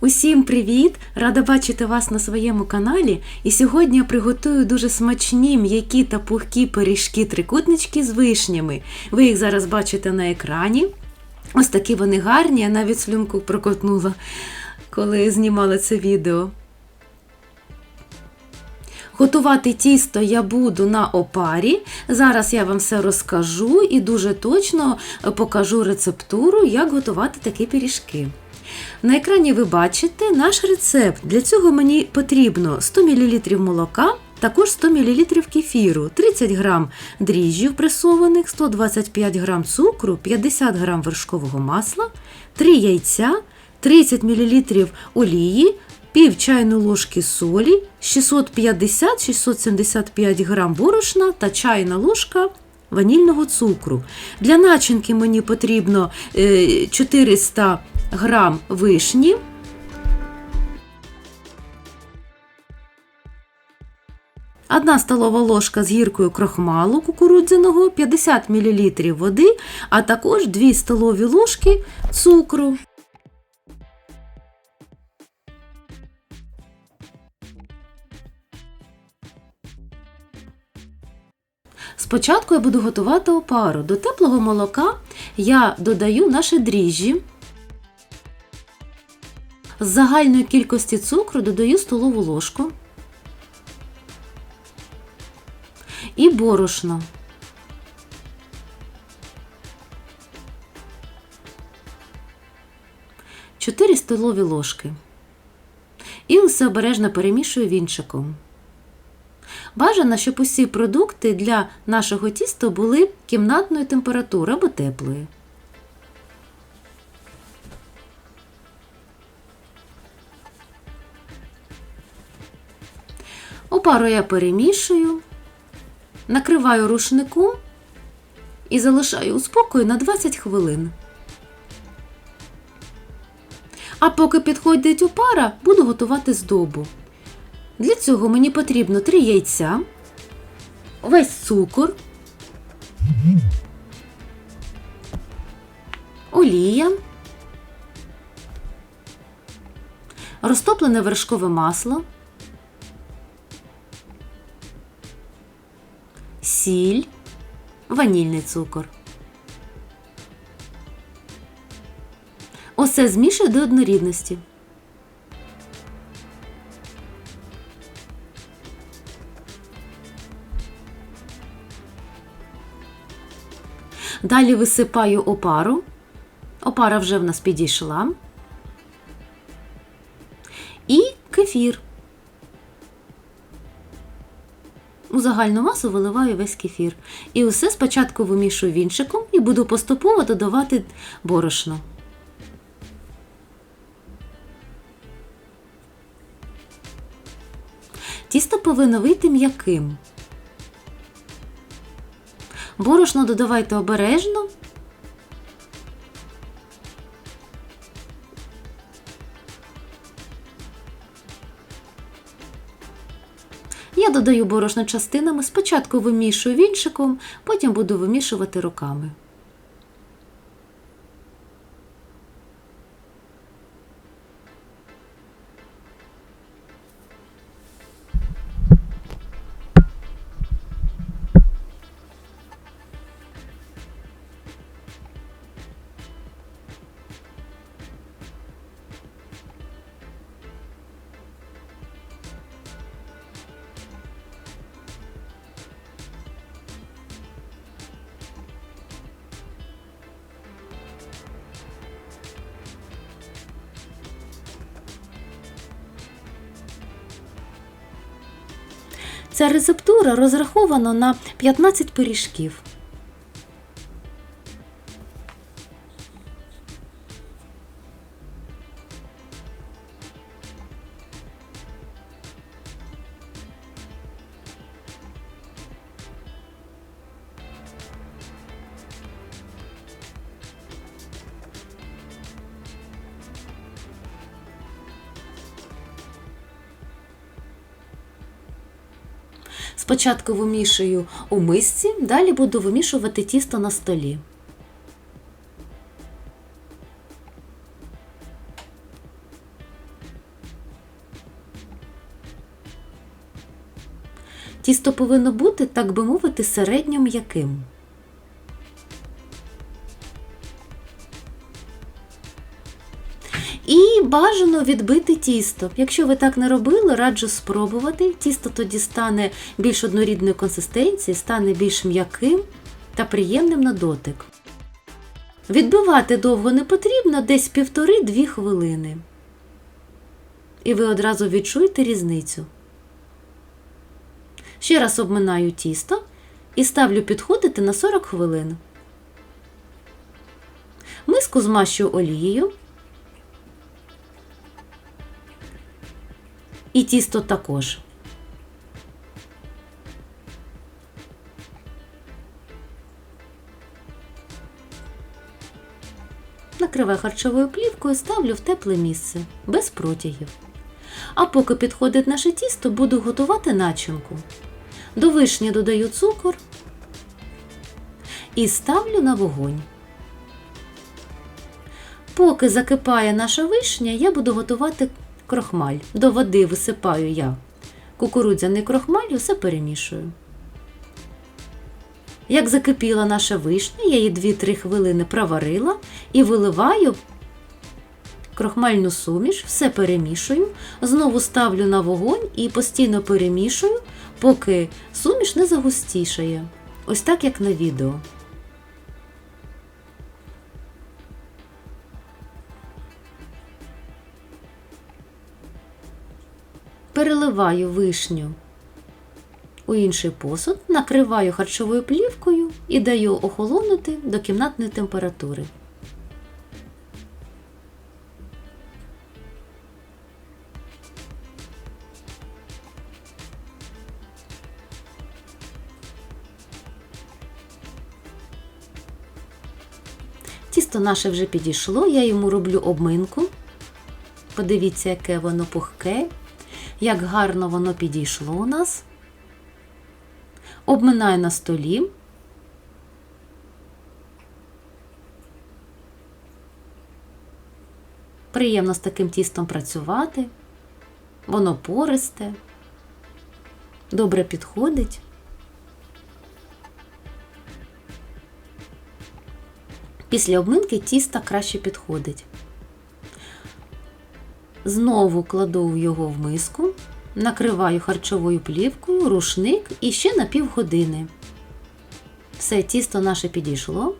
Усім привіт! Рада бачити вас на своєму каналі. І сьогодні я приготую дуже смачні, м'які та пухкі пиріжки-трикутнички з вишнями. Ви їх зараз бачите на екрані. Ось такі вони гарні, я навіть слюнку прокотнула, коли знімала це відео. Готувати тісто я буду на опарі. Зараз я вам все розкажу і дуже точно покажу рецептуру, як готувати такі пиріжки. На екрані ви бачите наш рецепт. Для цього мені потрібно 100 мл молока, також 100 мл кефіру, 30 г дріжджів пресованих, 125 г цукру, 50 г вершкового масла, 3 яйця, 30 мл олії, пів чайної ложки солі, 650-675 г борошна та чайна ложка ванільного цукру. Для начинки мені потрібно е, 400 грам вишні, Одна столова ложка з гіркою крохмалу кукурудзяного, 50 мл води, а також 2 столові ложки цукру. Спочатку я буду готувати опару. До теплого молока я додаю наші дріжджі. З загальної кількості цукру додаю столову ложку і борошно. Чотири столові ложки. І усе обережно перемішую вінчиком. Бажано, щоб усі продукти для нашого тіста були кімнатної температури або теплої. Опару я перемішую, накриваю рушником і залишаю у спокої на 20 хвилин. А поки підходить опара, буду готувати здобу. Для цього мені потрібно 3 яйця, весь цукор, олія, розтоплене вершкове масло, сіль, ванільний цукор. Усе змішую до однорідності. Далі висипаю опару. Опара вже в нас підійшла. І кефір. У загальну масу виливаю весь кефір. І усе спочатку вимішую вінчиком і буду поступово додавати борошно. Тісто повинно вийти м'яким. Борошно додавайте обережно. Я додаю борошно частинами, спочатку вимішую вінчиком, потім буду вимішувати руками. Ця рецептура розрахована на 15 пиріжків. Спочатку вимішую у мисці, далі буду вимішувати тісто на столі. Тісто повинно бути, так би мовити, середньо м'яким. І бажано відбити тісто. Якщо ви так не робили, раджу спробувати. Тісто тоді стане більш однорідної консистенції, стане більш м'яким та приємним на дотик. Відбивати довго не потрібно, десь півтори-дві хвилини. І ви одразу відчуєте різницю. Ще раз обминаю тісто і ставлю підходити на 40 хвилин. Миску змащую олією. І тісто також. Накриваю харчовою плівкою, ставлю в тепле місце, без протягів. А поки підходить наше тісто, буду готувати начинку. До вишні додаю цукор і ставлю на вогонь. Поки закипає наша вишня, я буду готувати крохмаль. До води висипаю я кукурудзяний крохмаль, все перемішую. Як закипіла наша вишня, я її 2-3 хвилини проварила і виливаю крохмальну суміш, все перемішую, знову ставлю на вогонь і постійно перемішую, поки суміш не загустішає. Ось так, як на відео. Переливаю вишню у інший посуд, накриваю харчовою плівкою і даю охолонути до кімнатної температури. Тісто наше вже підійшло, я йому роблю обминку. Подивіться, яке воно пухке, як гарно воно підійшло у нас. Обминаю на столі. Приємно з таким тістом працювати. Воно пористе, добре підходить. Після обминки тіста краще підходить. Знову кладу його в миску, накриваю харчовою плівкою, рушник і ще на півгодини. Все, тісто наше підійшло.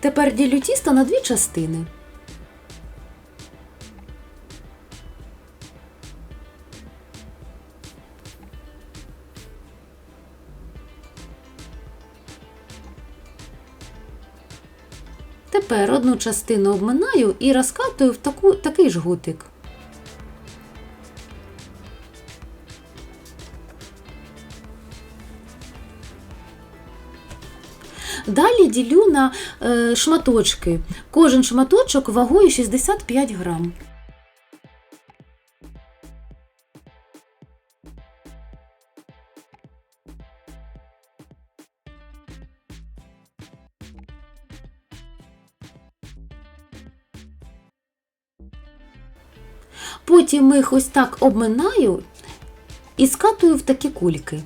Тепер ділю тісто на дві частини. Тепер одну частину обминаю і розкатую в таку, такий жгутик. Далі ділю на е, шматочки. Кожен шматочок вагою 65 грам. Потім їх ось так обминаю і скатую в такі кульки.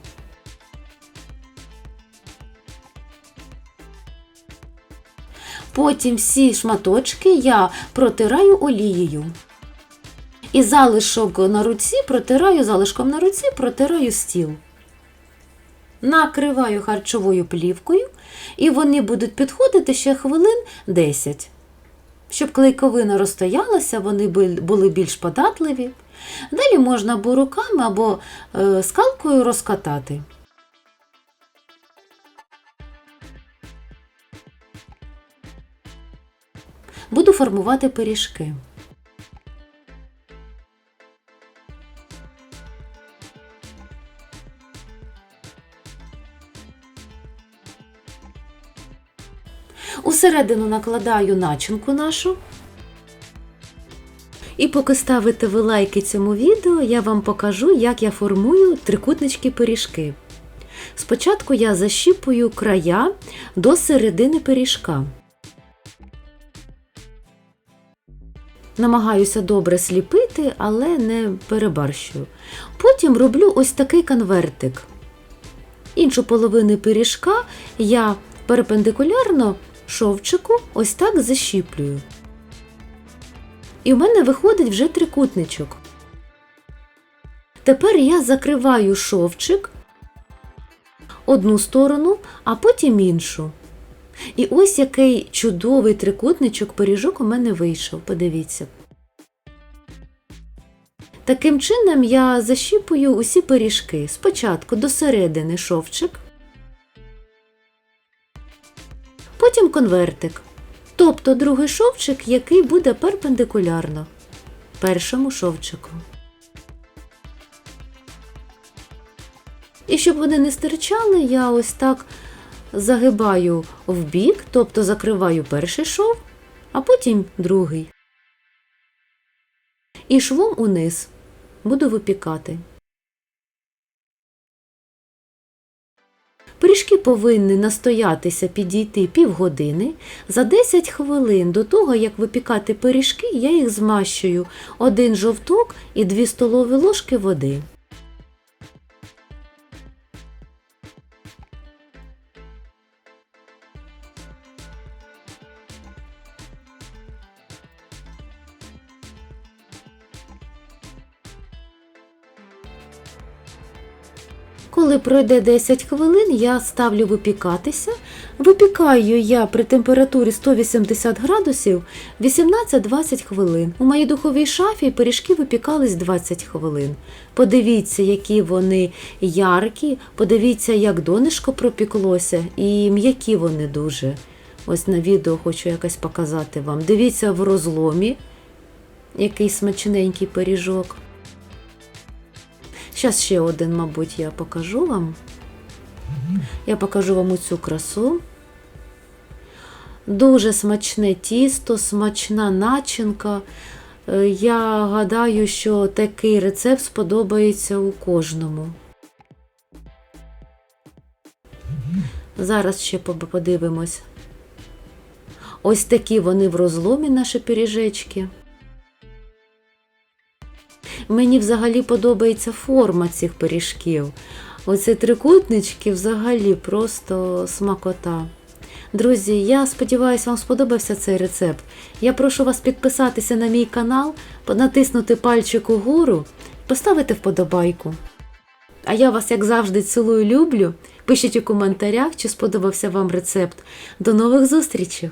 Потім всі шматочки я протираю олією. І залишок на руці протираю залишком на руці, протираю стіл. Накриваю харчовою плівкою, і вони будуть підходити ще хвилин 10. Щоб клейковина розстоялася, вони були більш податливі. Далі можна або руками, або е, скалкою розкатати. Буду формувати пиріжки. Усередину накладаю начинку нашу. І поки ставите ви лайки цьому відео, я вам покажу, як я формую трикутнички пиріжки. Спочатку я защіпую края до середини пиріжка. Намагаюся добре сліпити, але не перебарщую. Потім роблю ось такий конвертик. Іншу половину пиріжка я перпендикулярно шовчику ось так защіплюю. І в мене виходить вже трикутничок. Тепер я закриваю шовчик одну сторону, а потім іншу. І ось який чудовий трикутничок пиріжок у мене вийшов. Подивіться. Таким чином я защіпую усі пиріжки. Спочатку до середини шовчик, потім конвертик. Тобто другий шовчик, який буде перпендикулярно першому шовчику. І щоб вони не стирчали, я ось так загибаю в бік, тобто закриваю перший шов, а потім другий. І швом униз буду випікати. Пиріжки повинні настоятися підійти півгодини. За 10 хвилин до того, як випікати пиріжки, я їх змащую один жовток і 2 столові ложки води. Коли пройде 10 хвилин, я ставлю випікатися. Випікаю я при температурі 180 градусів 18-20 хвилин. У моїй духовій шафі пиріжки випікались 20 хвилин. Подивіться, які вони яркі, подивіться, як донишко пропіклося, і м'які вони дуже. Ось на відео хочу якось показати вам. Дивіться в розломі, який смачненький пиріжок. Зараз ще один, мабуть, я покажу вам. Я покажу вам оцю красу. Дуже смачне тісто, смачна начинка. Е, Я гадаю, що такий рецепт сподобається у кожному. Зараз ще подивимось. Ось такі вони в розломі, наші пиріжечки. Мені взагалі подобається форма цих пиріжків. Оці трикутнички взагалі просто смакота. Друзі, я сподіваюся, вам сподобався цей рецепт. Я прошу вас підписатися на мій канал, натиснути пальчик угору, поставити вподобайку. А я вас, як завжди, цілую, люблю. Пишіть у коментарях, чи сподобався вам рецепт. До нових зустрічей!